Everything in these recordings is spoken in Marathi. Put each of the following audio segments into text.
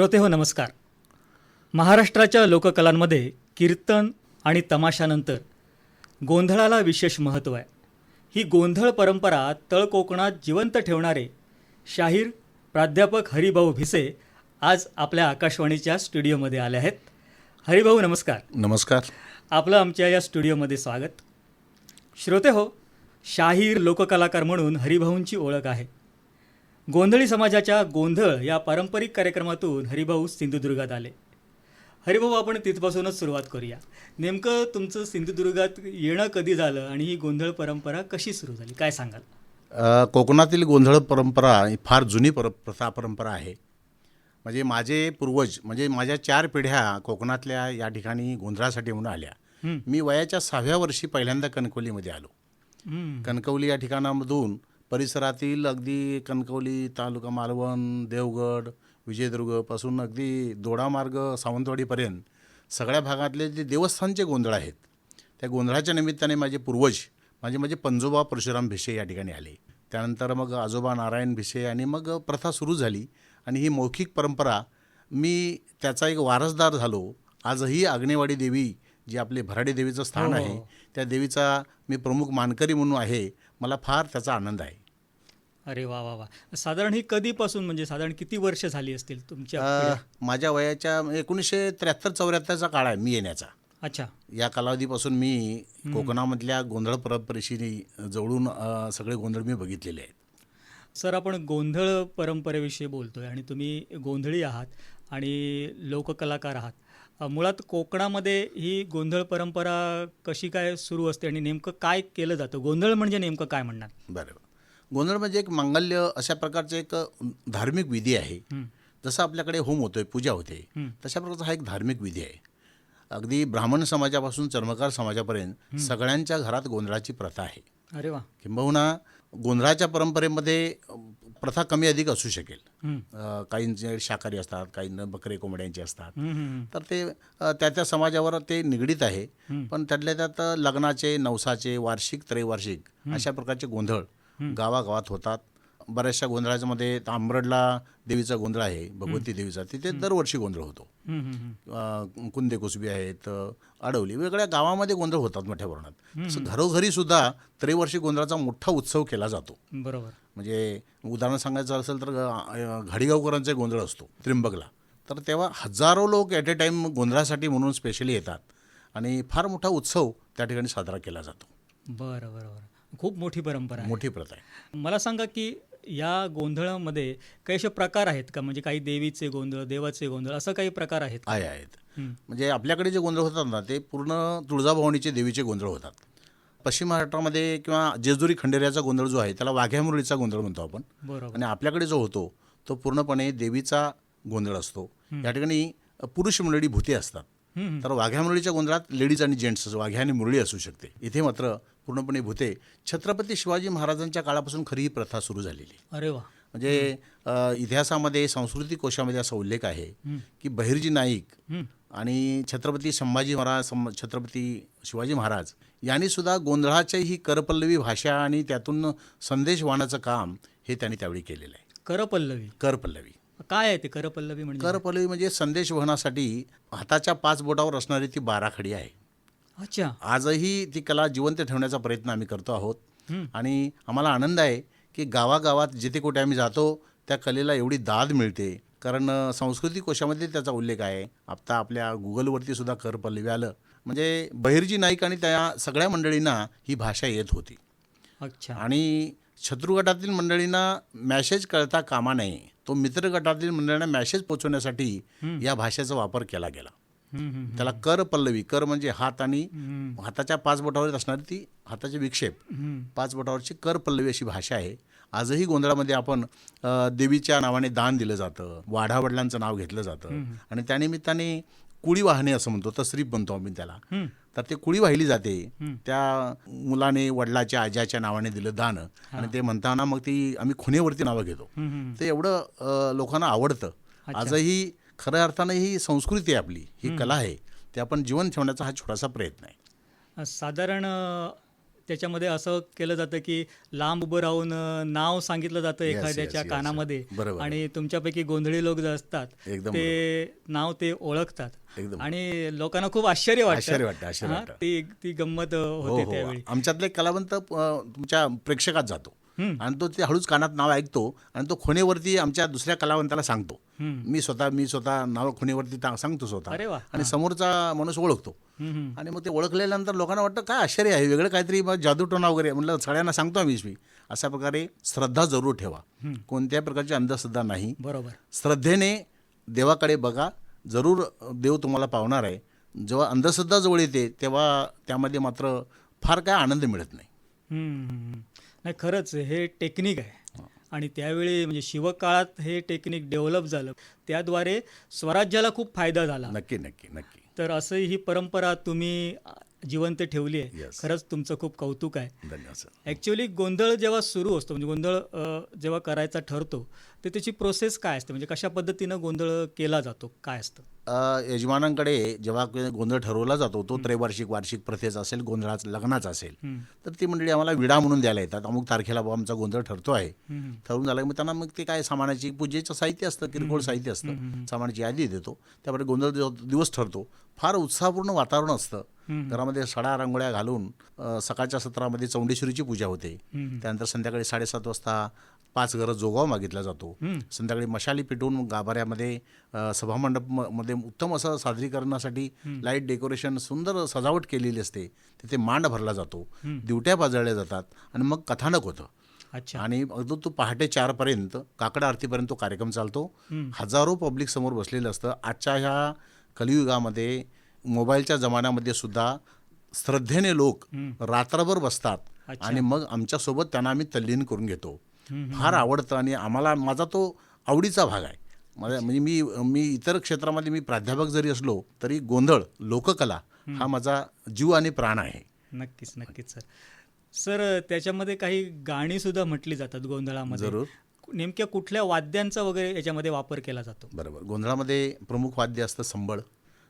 श्रोते हो नमस्कार. महाराष्ट्राच्या लोककलांमध्ये कीर्तन आणि तमाशानंतर गोंधळाला विशेष महत्त्व आहे. ही गोंधळ परंपरा तळ कोकणात जिवंत ठेवणारे शाहीर प्राध्यापक हरिभाऊ भिसे आज आपल्या आकाशवाणीच्या स्टुडिओमध्ये आले आहेत. हरिभाऊ नमस्कार. नमस्कार. आपलं आमच्या या स्टुडिओमध्ये स्वागत. श्रोते हो शाहीर लोककलाकार म्हणून हरिभाऊंची ओळख आहे. गोंधळी समाजाच्या गोंधळ या पारंपरिक कार्यक्रमातून हरिभाऊ सिंधुदुर्गात आले. हरिभाऊ आपण तिथपासूनच सुरुवात करूया. नेमकं तुमचं सिंधुदुर्गात येणं कधी झालं आणि ही गोंधळ परंपरा कशी सुरू झाली? काय सांगाल? कोकणातील गोंधळ परंपरा ही फार जुनी पर प्रथा परंपरा आहे. म्हणजे माझे पूर्वज म्हणजे माझ्या चार पिढ्या कोकणातल्या या ठिकाणी गोंधळासाठी म्हणून आल्या. मी वयाच्या सहाव्या वर्षी पहिल्यांदा कणकवलीमध्ये आलो. कणकवली या ठिकाणामधून परिसरातील अगदी कणकवली तालुका मालवण देवगड विजयदुर्गपासून अगदी दोडामार्ग सावंतवाडीपर्यंत सगळ्या भागातले जे देवस्थानचे गोंधळ आहेत त्या गोंधळाच्या निमित्ताने माझे पूर्वज माझे म्हणजे पंजोबा परशुराम भिसे या ठिकाणी आले. त्यानंतर मग आजोबा नारायण भिसे आणि मग प्रथा सुरू झाली आणि ही मौखिक परंपरा मी त्याचा एक वारसदार झालो. आजही आग्नेवाडी देवी जी आपले भराडी देवीचं स्थान हो. आहे त्या देवीचा मी प्रमुख मानकरी म्हणून आहे मला फार त्याचा आनंद आहे. अरे वा वा वा. साधारण ही कधीपासून म्हणजे साधारण किती वर्ष झाली असतील तुमच्या अ, पिढ्या? माझ्या वयाच्या एकोणीसशे त्र्याहत्तर चौऱ्याहत्तरचा काळ आहे मी येण्याचा. अच्छा. या कालावधीपासून मी कोकणामधल्या गोंधळ परंपरेशी जवळून अ, सगळे गोंधळ मी बघितलेले आहेत. सर आपण गोंधळ परंपरेविषयी बोलतोय आणि तुम्ही गोंधळी आहात आणि लोककलाकार आहात. अ, मुळात कोकणामध्ये ही गोंधळ परंपरा कशी काय सुरू असते आणि नेमकं काय केलं जातं? गोंधळ म्हणजे नेमकं काय म्हणणार? बरोबर गोंधळ म्हणजे एक मांगल्य अशा प्रकारचे एक धार्मिक विधी आहे. जसं आपल्याकडे होम होतोय पूजा होते. तशा प्रकारचा हा एक धार्मिक विधी आहे. अगदी ब्राह्मण समाजापासून चर्मकार समाजापर्यंत सगळ्यांच्या घरात गोंधळाची प्रथा आहे. अरे वा. किंबहुना गोंधळाच्या परंपरेमध्ये प्रथा कमी अधिक असू शकेल. काहींचे शाकाहारी असतात काहींना बकरे कोंबड्यांचे असतात. तर ते त्या त्या समाजावर ते निगडीत आहे. पण त्यातल्या त्यात लग्नाचे नवसाचे वार्षिक त्रैवार्षिक अशा प्रकारचे गोंधळ गावागावात होतात. बऱ्याचशा गोंधळाच्यामध्ये तांबरडला देवीचा गोंधळ आहे भगवती देवीचा. तिथे दरवर्षी गोंधळ होतो. अ, कुंदे कुसबी आहेत अ, अडवली वेगवेगळ्या गावामध्ये गोंधळ होतात मोठ्या प्रमाणात. तसं घरोघरी सुद्धा त्रैवर्षी गोंधळाचा मोठा उत्सव केला जातो. बरोबर. म्हणजे उदाहरण सांगायचं असेल तर अ, घाडीगावकरांचा गोंधळ असतो त्रिंबकला तर तेव्हा हजारो लोक ॲट ए टाईम गोंधळासाठी म्हणून स्पेशली येतात. आणि फार मोठा उत्सव त्या ठिकाणी साजरा केला जातो. बरं बरं बरं. खूप मोठी परंपरा आहे. मोठी प्रथा आहे. मला सांगा की या गोंधळामध्ये काही असे प्रकार आहेत का? म्हणजे काही देवीचे गोंधळ देवाचे गोंधळ असं काही प्रकार आहेत? आहे आहेत. म्हणजे आपल्याकडे जे गोंधळ होतात ना ते पूर्ण तुळजाभवानीचे देवीचे गोंधळ होतात. पश्चिम महाराष्ट्रामध्ये किंवा जेजुरी खंडेऱ्याचा गोंधळ जो आहे त्याला वाघ्या मुरळीचा गोंधळ म्हणतो आपण. बरोबर. आणि आपल्याकडे जो होतो तो पूर्णपणे देवीचा गोंधळ असतो. या ठिकाणी पुरुष मंडळी भूते असतात. तर वाघ्या मुरळीच्या गोंधळात लेडीज आणि जेंट्स वाघ्या आणि मुरळी असू शकते. इथे मात्र पूर्णपणे भूते छत्रपती शिवाजी महाराजांच्या काळापासून खरी ही प्रथा सुरू झालेली. अरे वा. म्हणजे इतिहासामध्ये सांस्कृतिक कोशामध्ये असा उल्लेख आहे. की बहिर्जी नाईक. आणि छत्रपती संभाजी महाराज छत्रपती शिवाजी महाराज यांनी सुद्धा गोंधळाची ही करपल्लवी भाषा आणि त्यातून संदेश वाहण्याचं काम हे त्यांनी त्यावेळी केलेलं आहे. करपल्लवी. करपल्लवी. काय आहे ते करपल्लवी म्हणजे? करपल्लवी म्हणजे संदेश वहनासाठी हाताच्या पाच बोटावर असणारी ती बाराखडी आहे. अच्छा. आजही ती कला जिवंत ठेवण्याचा प्रयत्न आम्ही करतो आहोत. आणि आम्हाला आनंद आहे की गावागावात जिथे कुठे आम्ही जातो त्या कलेला एवढी दाद मिळते. कारण अ, सांस्कृतिक कोशामध्ये त्याचा उल्लेख आहे. आता आपल्या गुगलवरती सुद्धा कर पल्लवी आलं. म्हणजे बहिर्जी नाईक आणि त्या सगळ्या मंडळींना ही भाषा येत होती. अच्छा. आणि शत्रू गटातील मंडळींना मॅसेज कळता कामा नये. तो मित्र गटातील मंडळींना मॅसेज पोचवण्यासाठी या भाषेचा वापर केला गेला. त्याला कर पल्लवी कर म्हणजे हात आणि हाताच्या पाच बोटावर असणारी ती हाताचे विक्षेप. पाच बोटावरची कर पल्लवी अशी भाषा आहे आजही गोंधळामध्ये आपण देवीच्या नावाने दान दिलं जातं वाढावडिलांचं नाव घेतलं जातं आणि त्यानिमित्ताने कुळी वाहणे असं म्हणतो तसरीप म्हणतो आम्ही त्याला. तर ते कुळी वाहिली जाते. त्या मुलाने वडिलाच्या आज्याच्या नावाने दिलं दान आणि ते म्हणताना मग ती आम्ही खुनेवरती नावं घेतो. ते एवढं लोकांना आवडतं आजही खऱ्या अर्थानं ही संस्कृती आहे आपली ही कला आहे ते आपण जीवन ठेवण्याचा हा छोटासा प्रयत्न आहे साधारण त्याच्यामध्ये असं केलं जातं की लांब उभं राहून नाव सांगितलं जातं एखाद्याच्या. कानामध्ये. आणि तुमच्यापैकी गोंधळी लोक जे असतात ते नाव ते ओळखतात आणि लोकांना खूप आश्चर्य वाटतं. ती ती गंमत हो होते हो त्यावेळी आमच्यातले कलावंत तुमच्या प्रेक्षकात जातो. आणि तो ते हळूच कानात नाव ऐकतो आणि तो खुणेवरती आमच्या दुसऱ्या कलावंताला सांगतो. मी स्वतः मी स्वतः नाव खुणेवरती सांगतो स्वतः. आणि समोरचा माणूस ओळखतो. आणि मग ते ओळखल्यानंतर लोकांना वाटतं काय आश्चर्य आहे वेगळं काहीतरी जादूटोना वगैरे. म्हटलं सगळ्यांना सांगतो आम्ही मी अशा प्रकारे श्रद्धा जरूर ठेवा. कोणत्याही प्रकारची अंधश्रद्धा नाही. बरोबर. श्रद्धेने देवाकडे बघा. जरूर देव तुम्हाला पावणार आहे. जेव्हा अंधश्रद्धा जवळ येते तेव्हा त्यामध्ये मात्र फार काय आनंद मिळत नाही. नाही खरंच हे टेक्निक आहे. आणि त्यावेळी म्हणजे शिवकाळात हे टेक्निक डेव्हलप झालं. त्याद्वारे स्वराज्याला खूप फायदा झाला. नक्की नक्की नक्की. तर असं ही परंपरा तुम्ही जिवंत ठेवली आहे. Yes. खरंच तुमचं खूप कौतुक आहे. ॲक्च्युली गोंधळ जेव्हा सुरू असतो म्हणजे गोंधळ जेव्हा करायचा ठरतो तर त्याची प्रोसेस काय असते? म्हणजे कशा पद्धतीनं गोंधळ केला जातो? काय असतं? यजमानांकडे जेव्हा गोंधळ ठरवला जातो तो त्रैवार्षिक वार्षिक प्रथेचा असेल गोंधळाचा लग्नाचा असेल. तर ती मंडळी आम्हाला विडा म्हणून द्यायला येतात. अमुक तारखेला बाबा आमचा गोंधळ ठरतो आहे. ठरवून झालं मग त्यांना मग ते काय सामानाची पूजेचं साहित्य असतं किरकोळ साहित्य असतं. सामानाची यादी देतो. त्यामध्ये गोंधळ दिवस ठरतो. फार उत्साहपूर्ण वातावरण असतं. घरामध्ये सडा रांगोळ्या घालून सकाळच्या सत्रामध्ये चौंडेश्वरीची पूजा होते. त्यानंतर संध्याकाळी साडेसात वाजता पाच घरं जोगाव मागितला जातो. संध्याकाळी मशाली पेटवून गाभाऱ्यामध्ये सभामंडपमध्ये उत्तम असं सादरीकरणासाठी लाइट डेकोरेशन सुंदर सजावट केलेली असते. तिथे मांड भरला जातो. दिवट्या पाजळल्या जातात आणि मग कथानक होतं. अच्छा. आणि अगदी तो पहाटे चारपर्यंत काकड आरतीपर्यंत तो कार्यक्रम चालतो. हजारो पब्लिक समोर बसलेलं असतं. आजच्या ह्या कलियुगामध्ये मोबाईलच्या जमान्यामध्ये सुद्धा श्रद्धेने लोक रात्रभर बसतात. आणि मग आमच्यासोबत त्यांना आम्ही तल्लीन करून घेतो. फार आवडतं आणि आम्हाला माझा तो आवडीचा भाग आहे. माझा म्हणजे मी मी इतर क्षेत्रामध्ये मी प्राध्यापक जरी असलो तरी गोंधळ लोककला हा माझा जीव आणि प्राण आहे. नक्कीच नक्कीच सर. सर त्याच्यामध्ये काही गाणी सुद्धा म्हटली जातात गोंधळामध्ये. जरूर. नेमक्या कुठल्या वाद्यांचा वगैरे याच्यामध्ये वापर केला जातो? बरोबर. गोंधळामध्ये प्रमुख वाद्य असतं संबळ.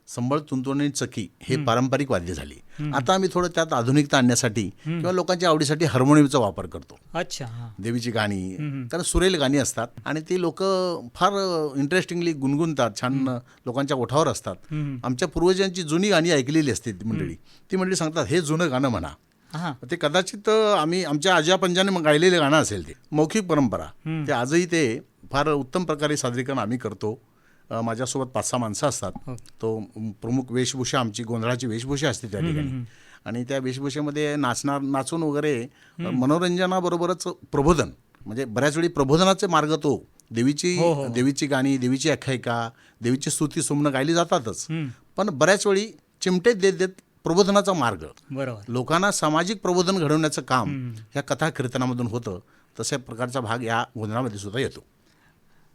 संबळ तुंतुणी चकी हे पारंपरिक वाद्य झाली. आता आम्ही थोडं त्यात आधुनिकता आणण्यासाठी किंवा लोकांच्या आवडीसाठी हार्मोनियमचा वापर करतो. अच्छा देवीची गाणी कारण सुरेल गाणी असतात आणि ती लोक फार इंटरेस्टिंगली गुणगुणतात छान लोकांच्या ओठावर असतात. आमच्या पूर्वजांची जुनी गाणी ऐकलेली असते ती मंडळी. ती मंडळी सांगतात हे जुनं गाणं म्हणा. ते कदाचित आम्ही आमच्या आजा पंजाने गायलेले गाणं असेल ते. मौखिक परंपरा. ते आजही ते फार उत्तम प्रकारे सादरीकरण आम्ही करतो. माझ्यासोबत पाच सहा माणसं असतात. हो. तो प्रमुख वेशभूषा आमची गोंधळाची वेशभूषा असते त्या ठिकाणी. आणि त्या वेशभूषेमध्ये नाचणार नाचून वगैरे मनोरंजनाबरोबरच प्रबोधन. म्हणजे बऱ्याच वेळी प्रबोधनाचे मार्ग तो. देवीची हो, हो, हो. देवीची गाणी देवीची आख्यायिका देवीची स्तुती सुमनं गायली जातातच. पण बऱ्याच वेळी चिमटे देत देत प्रबोधनाचा मार्ग. बरोबर. लोकांना सामाजिक प्रबोधन घडवण्याचं काम ह्या कथा कीर्तनामधून होतं. तशा प्रकारचा भाग या गोंधळामध्ये सुद्धा येतो.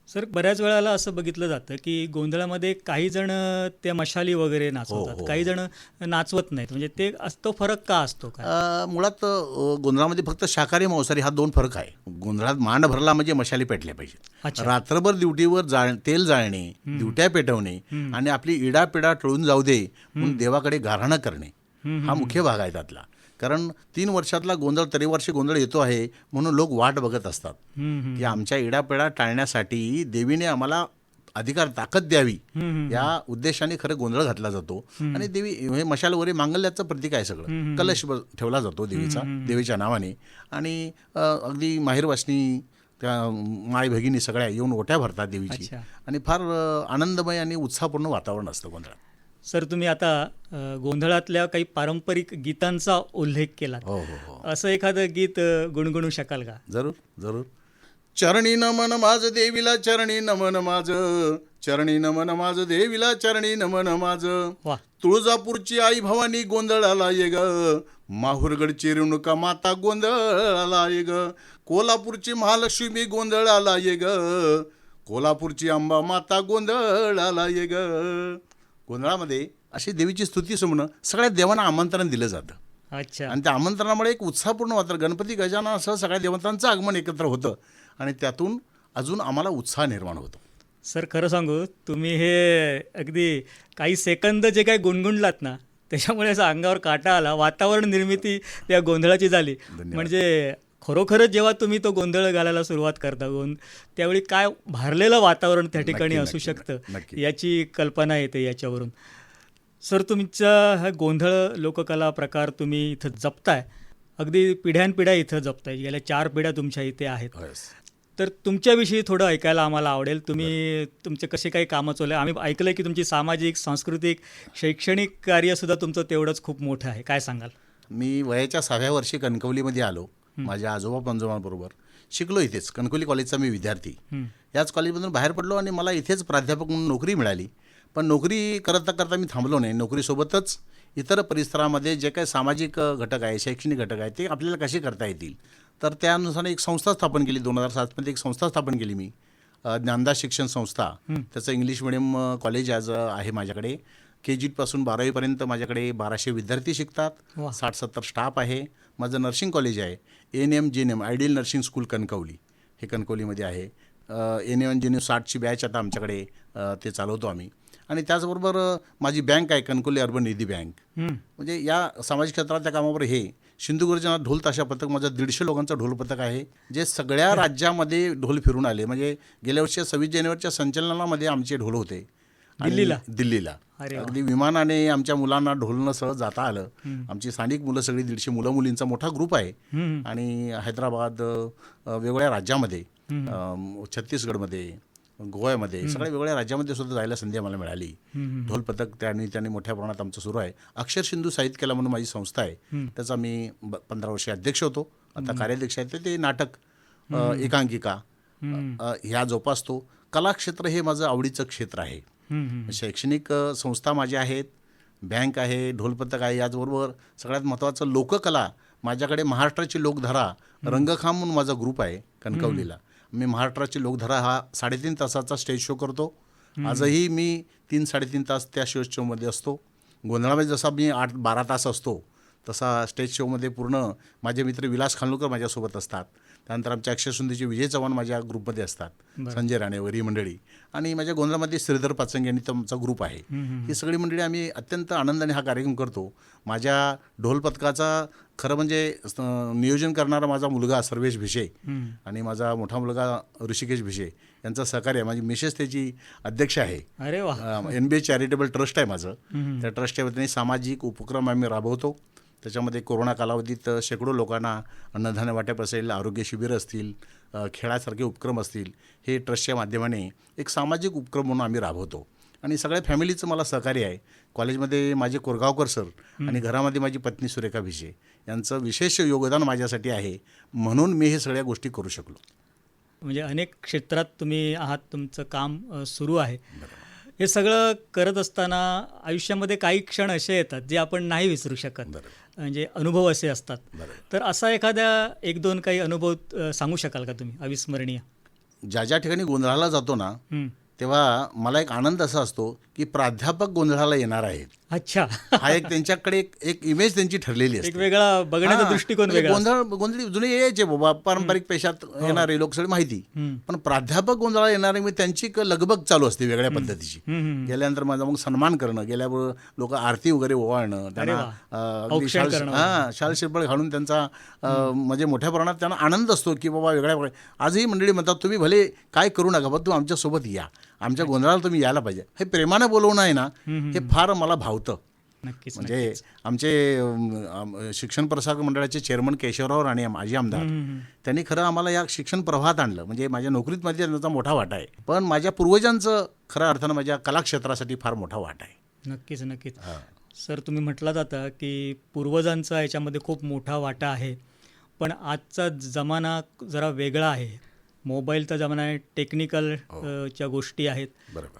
सर बऱ्याच वेळाला असं बघितलं जातं की गोंधळामध्ये काही जण त्या मशाली वगैरे नाचवतात. हो. काही जण नाचवत नाहीत. म्हणजे ते असतो फरक का असतो अं, मुळात गोंधळामध्ये फक्त शाकाहारी मांसाहारी हा दोन फरक आहे. गोंधळात मांड भरला म्हणजे मशाली पेटल्या पाहिजेत. रात्रभर ड्युटीवर जाळ तेल जाळणे ड्युट्या पेटवणे आणि आपली इडापिडा टळून जाऊ दे म्हणून देवाकडे गारहाणं करणे हा मुख्य भाग आहे त्यातला. कारण तीन वर्षातला गोंधळ त्रिवर्षी गोंधळ येतो आहे म्हणून लोक वाट बघत असतात. की आमच्या इडापिडा टाळण्यासाठी देवीने आम्हाला अधिकार ताकद द्यावी. या उद्देशाने खरं गोंधळ घातला जातो. आणि देवी हे मशाल वगैरे मांगल्याचं प्रतीक आहे सगळं. कलश ठेवला जातो देवीचा देवीच्या नावाने. आणि अगदी माहेरवासनी त्या माय भगिनी सगळ्या येऊन ओट्या भरतात देवीची. आणि फार आनंदमय आणि उत्साहपूर्ण वातावरण असतं गोंधळात. सर तुम्ही आता गोंधळातल्या काही पारंपरिक गीतांचा उल्लेख केला हो हो हो. असं एखादं गीत गुणगुणू शकाल का? जरूर जरूर. चरणी नमन माझ देवीला चरणी नमन माझ. चरणी नमन माझ देवीला चरणी नमन माझ. वा. तुळजापूरची आई भवानी गोंधळाला ये ग माहुरगडची रेणुका माता गोंधळाला ये ग कोल्हापूरची महालक्ष्मी गोंधळाला ये ग कोल्हापूरची अंबा माता गोंधळाला ये ग गोंधळामध्ये अशी देवीची स्तुती सुमणं सगळ्या देवांना आमंत्रण दिलं जातं. अच्छा. आणि त्या आमंत्रणामुळे एक उत्साहपूर्ण वातावरण गणपती गजाननासह सगळ्या देवतांचं आगमन एकत्र होतं. आणि त्यातून अजून आम्हाला उत्साह निर्माण होतो. सर खरं सांगू तुम्ही हे अगदी काही सेकंद जे काही गुणगुणलात ना त्याच्यामुळे असं अंगावर काटा आला वातावरण निर्मिती त्या गोंधळाची झाली. म्हणजे खरोखरच जेव्हा तुम्ही तो गोंधळ घालायला सुरुवात करता गोंध त्यावेळी काय भारलेलं वातावरण त्या ठिकाणी असू शकतं. याची कल्पना येते याच्यावरून. सर तुमचा हा गोंधळ लोककला प्रकार तुम्ही इथं जपताय. अगदी पिढ्यानपिढ्या इथं जपताय. गेल्या चार पिढ्या तुमच्या इथे आहेत. तर तुमच्याविषयी थोडं ऐकायला आम्हाला आवडेल. तुम्ही तुमचे कसे काही कामं चालू आहे आम्ही ऐकलं की तुमची सामाजिक सांस्कृतिक शैक्षणिक कार्यसुद्धा तुमचं तेवढंच खूप मोठं आहे. काय सांगाल? मी वयाच्या सहाव्या वर्षी कणकवलीमध्ये आलो. माझ्या आजोबा पंजोबांबरोबर शिकलो इथेच. कणकवली कॉलेजचा मी विद्यार्थी. याच कॉलेजमधून बाहेर पडलो आणि मला इथेच प्राध्यापक म्हणून नोकरी मिळाली. पण नोकरी करता करता मी थांबलो नाही. नोकरीसोबतच इतर परिसरामध्ये जे काही सामाजिक घटक आहे शैक्षणिक घटक आहे ते आपल्याला कसे करता येतील? तर त्यानुसार एक संस्था स्थापन केली. दोन हजार सातमध्ये एक संस्था स्थापन केली मी. ज्ञानदास शिक्षण संस्था. त्याचं इंग्लिश मिडियम कॉलेज आज आहे माझ्याकडे. के जीपासून बारावीपर्यंत माझ्याकडे बाराशे विद्यार्थी शिकतात. साठ सत्तर स्टाफ आहे. माझं नर्सिंग कॉलेज आहे. N M J N M ideal nursing school Kankavli. हे कणकवलीमध्ये आहे. N M J N M साठची batch आता आमच्याकडे ते चालवतो आम्ही. आणि त्याचबरोबर माझी बँक आहे कणकवली अर्बन निधी बँक. म्हणजे या सामाजिक क्षेत्रातल्या कामावर हे सिंधुदुर्गच्या ढोल ताशा पथक माझं दीडशे लोकांचं ढोल पथक आहे जे सगळ्या राज्यामध्ये ढोल फिरून आले. म्हणजे गेल्या वर्षी सव्वीस जानेवारीच्या संचलनामध्ये आमचे ढोल होते. दिल्लीला? दिल्लीला. अगदी विमानाने आमच्या मुलांना ढोलनं सहज जाता आलं. आमची स्थानिक मुलं सगळी दीडशे मुलं मुलींचा मोठा ग्रुप आहे. आणि हैदराबाद वेगवेगळ्या राज्यामध्ये छत्तीसगडमध्ये गोव्यामध्ये सगळ्या वेगवेगळ्या राज्यामध्ये सुद्धा जायला संधी आम्हाला मिळाली. ढोल पथक त्यांनी त्यांनी मोठ्या प्रमाणात आमचं सुरू आहे. अक्षर सिंधू साहित्य कला म्हणून माझी संस्था आहे. त्याचा मी पंधरा वर्षे अध्यक्ष होतो. आता कार्याध्यक्ष आहे ते नाटक एकांकिका ह्या जोपासतो. कलाक्षेत्र हे माझं आवडीचं क्षेत्र आहे. शैक्षणिक संस्था माझ्या आहेत बँक आहे ढोलपथक आहे याचबरोबर सगळ्यात महत्त्वाचं लोककला माझ्याकडे महाराष्ट्राची लोकधारा रंगखाम म्हणून माझा ग्रुप आहे कणकवलीला. मी महाराष्ट्राची लोकधारा हा साडेतीन तासाचा स्टेज शो करतो. आजही मी तीन साडेतीन तास त्या शो शोमध्ये असतो. गोंधळामध्ये जसा मी आठ बारा तास असतो तसा स्टेज शोमध्ये पूर्ण माझे मित्र विलास खानोलकर माझ्यासोबत असतात. त्यानंतर आमच्या अक्षरसुंदीचे विजय चव्हाण माझ्या ग्रुपमध्ये असतात. संजय राणे वरी मंडळी. आणि माझ्या गोंधळामध्ये श्रीधर पाचंगे यांनी आमचा ग्रुप आहे. ही सगळी मंडळी आम्ही अत्यंत आनंदाने हा कार्यक्रम करतो. माझ्या ढोल पथकाचा खरं म्हणजे नियोजन करणारा माझा मुलगा सर्वेश भिशे हं. आणि माझा मोठा मुलगा ऋषिकेश भिशे यांचं सहकार्य आहे. माझी मिसेस त्याची अध्यक्ष आहे. अरे वा. N B A charitable trust आहे माझं. त्या ट्रस्टच्या वतीने सामाजिक उपक्रम आम्ही राबवतो. त्याच्यामध्ये कोरोना कालावधीत शेकडो लोकांना अन्नधान्य वाटप असेल आरोग्य शिबिरं असतील खेळासारखे उपक्रम असतील हे ट्रस्टच्या माध्यमाने एक सामाजिक उपक्रम म्हणून आम्ही राबवतो. आणि सगळ्या फॅमिलीचं मला सहकार्य आहे. कॉलेजमध्ये माझे कोरगावकर सर आणि घरामध्ये माझी पत्नी सुरेखा भिशे यांचं विशेष योगदान माझ्यासाठी आहे. म्हणून मी हे सगळ्या गोष्टी करू शकलो. म्हणजे अनेक क्षेत्रात तुम्ही आहात तुमचं काम सुरू आहे. हे सगळं करत असताना आयुष्यामध्ये काही क्षण असे येतात जे आपण नाही विसरू शकत. म्हणजे अनुभव असे असतात. तर असा एखाद्या एक दोन काही अनुभव सांगू शकाल का तुम्ही? अविस्मरणीय. ज्या ज्या ठिकाणी गोंधळाला जातो ना. तेव्हा मला एक आनंद असा असतो की प्राध्यापक गोंधळाला येणार आहेत. अच्छा. हा एक त्यांच्याकडे एक एक इमेज त्यांची ठरलेली असते. एक वेगळा बघण्याचा हा, दृष्टिकोन म्हणजे गोंधळ गोंधळी जुने यायचे बाबा पारंपरिक पेशात येणारे लोक सगळी माहिती. हं. पण प्राध्यापक गोंधळाला येणारे म्हणजे त्यांची लगबग चालू असते वेगळ्या पद्धतीची. हं, हं. गेल्यानंतर माझा मग सन्मान करणं गेल्यावर लोक आरती वगैरे ओवाळणं त्यांना हा शाल शिरपळ घालून त्यांचा म्हणजे मोठ्या प्रमाणात त्यांना आनंद असतो की बाबा वेगळ्या आजही मंडळी म्हणतात तुम्ही भले काय करू नका पण तुम्ही आमच्यासोबत या. आमच्या गोंधळाला तुम्ही यायला पाहिजे. हे प्रेमानं बोलवणं आहे ना हे फार मला भावतं. नक्कीच म्हणजे आमचे शिक्षण प्रसारक मंडळाचे चेअरमन केशवराव राणे माजी आमदार त्यांनी खरं आम्हाला या शिक्षण प्रवाहात आणलं. म्हणजे माझ्या नोकरीत मध्ये त्यांचा मोठा वाटा आहे. पण माझ्या पूर्वजांचं खऱ्या अर्थानं माझ्या कलाक्षेत्रासाठी फार मोठा वाटा आहे. नक्कीच नक्कीच. सर तुम्ही म्हटलात आता की पूर्वजांचा याच्यामध्ये खूप मोठा वाटा आहे. पण आजचा जमाना जरा वेगळा आहे. मोबाईलचा जमाना आहे टेक्निकल च्या गोष्टी आहेत.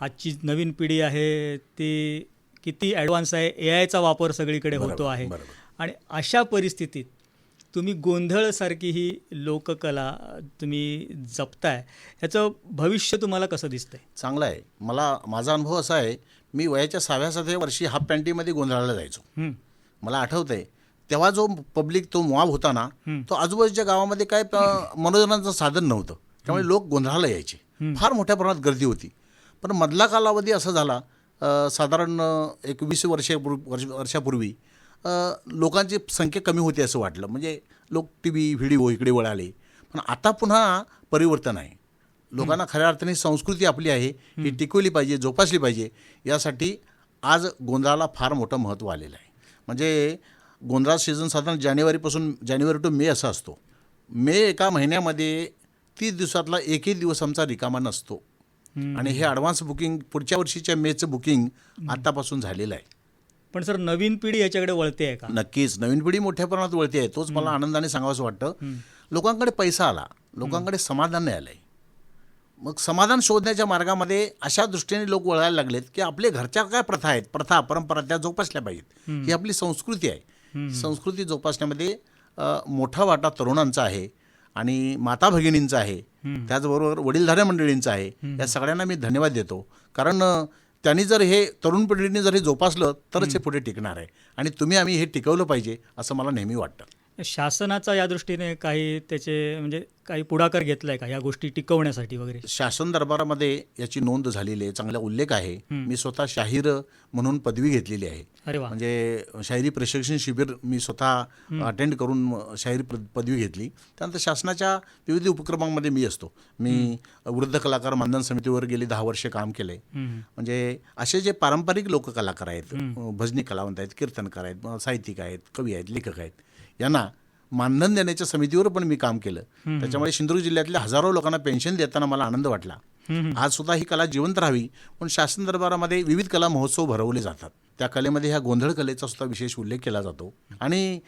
आजची नवीन पिढी आहे ती किती ॲडव्हान्स आहे ए आयचा वापर सगळीकडे होतो आहे. आणि अशा परिस्थितीत तुम्ही गोंधळसारखी ही लोककला तुम्ही जपताय याचं भविष्य तुम्हाला कसं दिसतंय? चांगलं आहे. मला माझा अनुभव असा आहे मी वयाच्या सहाव्या सातव्या वर्षी हाफ पॅन्टीमध्ये गोंधळाला जायचो. हं, मला आठवत आहे तेव्हा जो पब्लिक तो मॉब होता ना हं. तो आजूबाजूच्या गावामध्ये काय प- मनोरंजनाचं साधन नव्हतं. त्यामुळे लोक गोंधळाला यायचे. फार मोठ्या प्रमाणात गर्दी होती. पण मधला कालावधी असा झाला साधारण एक वीस वर्षापूर्वी वर्ष वर्षापूर्वी लोकांची संख्या कमी होती असं वाटलं. म्हणजे लोक टी व्ही व्हिडिओ इकडे वळाले. पण आता पुन्हा परिवर्तन आहे. लोकांना खऱ्या अर्थाने संस्कृती आपली आहे. ही टिकवली पाहिजे जोपासली पाहिजे. यासाठी आज गोंधळाला फार मोठं महत्त्व आलेलं आहे. म्हणजे गोंधळा सीझन साधारण जानेवारीपासून जानेवारी टू मे असा असतो. मे एका महिन्यामध्ये तीस दिवसातला एकही दिवस आमचा रिकामा नसतो. आणि हे ॲडव्हान्स बुकिंग पुढच्या वर्षीच्या मेचं बुकिंग आत्तापासून झालेलं आहे. पण सर नवीन पिढी याच्याकडे वळते आहे का? नक्कीच. नवीन पिढी मोठ्या प्रमाणात वळते आहे. तोच मला आनंदाने सांगावंसं वाटतं. लोकांकडे पैसा आला. लोकांकडे समाधान नाही आलं आहे मग समाधान शोधण्याच्या मार्गामध्ये अशा दृष्टीने लोक वळायला लागलेत की आपल्या घरच्या काय प्रथा आहेत? प्रथा परंपरा त्या जोपासल्या पाहिजेत. ही आपली संस्कृती आहे. संस्कृती जोपासण्यामध्ये मोठा वाटा तरुणांचा आहे. आणि माता भगिनींचा आहे. त्याचबरोबर वडीलधाऱ्या मंडळींचा आहे. या सगळ्यांना मी धन्यवाद देतो. कारण त्यांनी जर हे तरुण पिढीने जर हे जोपासलं तरच हे पुढे टिकणार आहे. आणि तुम्ही आम्ही हे टिकवलं पाहिजे असं मला नेहमी वाटतं. शासनाचा या दृष्टीने काही त्याचे म्हणजे काही पुढाकार घेतलाय का या गोष्टी टिकवण्यासाठी वगैरे? शासन दरबारामध्ये याची नोंद झालेली आहे चांगला उल्लेख आहे. मी स्वतः शाहीर म्हणून पदवी घेतलेली आहे. अरे वा. म्हणजे शाहिरी प्रशिक्षण शिबिर मी स्वतः अटेंड करून शाहिरी पदवी घेतली. त्यानंतर शासनाच्या विविध उपक्रमांमध्ये मी असतो. मी वृद्ध कलाकार मानधन समितीवर गेली दहा वर्षे काम केले. म्हणजे असे जे पारंपरिक लोककलाकार आहेत भजनी कलावंत आहेत कीर्तनकार आहेत साहित्यिक आहेत कवी आहेत लेखक आहेत यांना मानधन देण्याच्या समितीवर पण मी काम केलं. त्याच्यामुळे सिंधुदुर्ग जिल्ह्यातल्या हजारो लोकांना पेन्शन देताना मला आनंद वाटला. आज सुद्धा ही कला जिवंत राहावी पण शासन दरबारामध्ये विविध कला महोत्सव भरवले जातात. त्या कलेमध्ये ह्या गोंधळ कलेचा सुद्धा विशेष उल्लेख केला जातो. आणि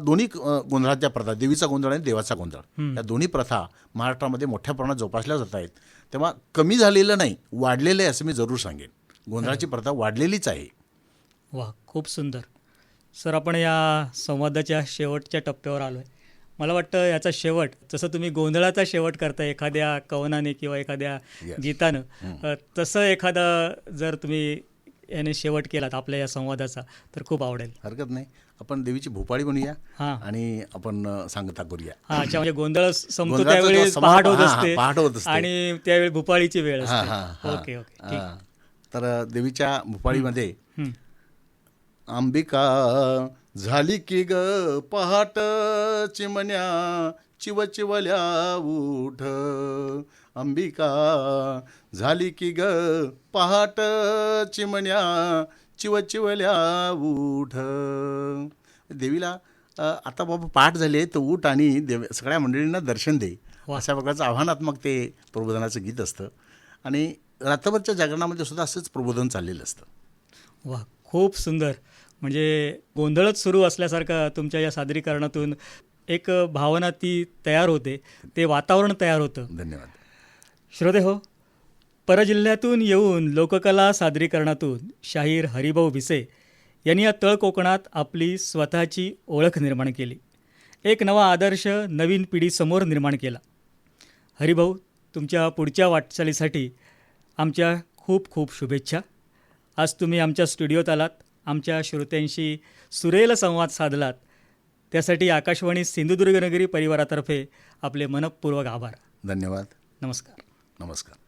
दोन्ही गोंधळाच्या प्रथा देवीचा गोंधळ आणि देवाचा गोंधळ या दोन्ही प्रथा महाराष्ट्रामध्ये मोठ्या प्रमाणात जोपासल्या जात आहेत. तेव्हा कमी झालेलं नाही वाढलेलं आहे असं मी जरूर सांगेन. गोंधळाची प्रथा वाढलेलीच आहे. वा खूप सुंदर. सर आपण या संवादाच्या शेवटच्या टप्प्यावर आलो आहे मला वाटतं याचा शेवट जसं तुम्ही गोंधळाचा शेवट करता एखाद्या कवनाने किंवा एखाद्या Yes. गीतानं अ, तसं एखादा जर तुम्ही याने शेवट केलात आपल्या या संवादाचा तर खूप आवडेल. हरकत नाही. आपण देवीची भोपाळी हां. आणि आपण सांगता करूया. हा अच्छा म्हणजे गोंधळ संपतो त्यावेळी पहाट होत असते पहाट होत असते. आणि त्यावेळी भूपाळीची वेळ ओके ओके. तर देवीच्या भोपाळीमध्ये. अंबिका झाली की ग पहाट चिमण्या चिव चिवल्या उठ अंबिका झाली की ग पहाट चिमण्या चिव चिवल्या उठ देवीला आता बाबा पाठ झाले तर उठ आणि देव सगळ्या मंडळींना दर्शन दे. वा. अशा प्रकारचं आव्हानात्मक ते प्रबोधनाचं गीत असतं. आणि रात्रभरच्या जागरणामध्ये सुद्धा असंच प्रबोधन चाललेलं असतं. वा खूप सुंदर. म्हणजे गोंधळच सुरू असल्यासारखं तुमच्या या सादरीकरणातून एक भावना ती तयार होते. ते वातावरण तयार होतं. धन्यवाद. श्रोते हो परजिल्ह्यातून येऊन लोककला सादरीकरणातून शाहीर हरिभाऊ भिसे यांनी या तळ कोकणात आपली स्वतःची ओळख निर्माण केली. एक नवा आदर्श नवीन पिढीसमोर निर्माण केला. हरिभाऊ तुमच्या पुढच्या वाटचालीसाठी आमच्या खूप खूप शुभेच्छा. आज तुम्ही आमच्या स्टुडिओत आलात. आमच्या श्रोत्यांशी सुरेल संवाद साधलात. त्यासाठी आकाशवाणी सिंधुदुर्गनगरी परिवारातर्फे आपले मनपूर्वक आभार. धन्यवाद. नमस्कार. नमस्कार.